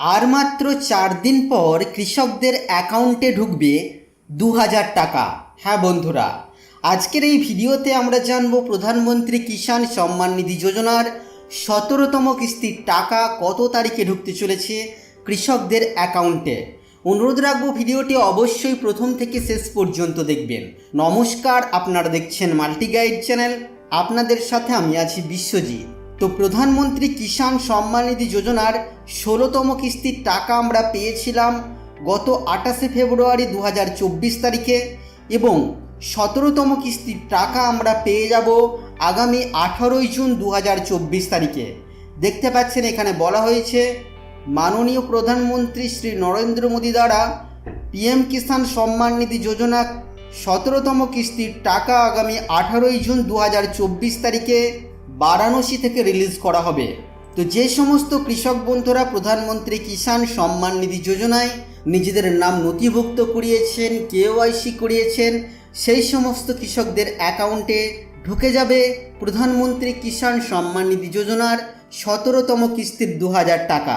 আর মাত্র চার দিন পর কৃষকদের অ্যাকাউন্টে ঢুকবে দু হাজার টাকা। হ্যাঁ বন্ধুরা, আজকের এই ভিডিওতে আমরা জানব প্রধানমন্ত্রী কিষাণ সম্মান নিধি যোজনার সতেরোতম কিস্তির টাকা কত তারিখে ঢুকতে চলেছে কৃষকদের অ্যাকাউন্টে। অনুরোধ রাখব ভিডিওটি অবশ্যই প্রথম থেকে শেষ পর্যন্ত দেখবেন। নমস্কার, আপনারা দেখছেন মাল্টি গাইড চ্যানেল। আপনাদের সাথে আমি আছি বিশ্বজিৎ। তো প্রধানমন্ত্রী কিষাণ সম্মান নিধি যোজনার ষোলোতম কিস্তির টাকা আমরা পেয়েছিলাম গত আঠাশে ফেব্রুয়ারি দু হাজার চব্বিশ তারিখে এবং সতেরোতম কিস্তির টাকা আমরা পেয়ে যাব আগামী আঠারোই জুন দু হাজার চব্বিশ তারিখে। দেখতে পাচ্ছেন এখানে বলা হয়েছে, মাননীয় প্রধানমন্ত্রী শ্রী নরেন্দ্র মোদী দ্বারা পিএম কিষাণ সম্মান নিধি যোজনা সতেরোতম কিস্তির টাকা আগামী আঠারোই জুন দু হাজার চব্বিশ তারিখে বারাণসী থেকে রিলিজ করা হবে। তো যে সমস্ত কৃষক বন্ধুরা প্রধানমন্ত্রী কিষাণ সম্মান নিধি যোজনায় নিজেদের নাম নথিভুক্ত করিয়েছেন কেওয়াইসি করিয়েছেন, সেই সমস্ত কৃষকদের অ্যাকাউন্টে ঢুকে যাবে প্রধানমন্ত্রী কিষাণ সম্মান নিধি যোজনার সতেরোতম কিস্তির দু হাজার টাকা।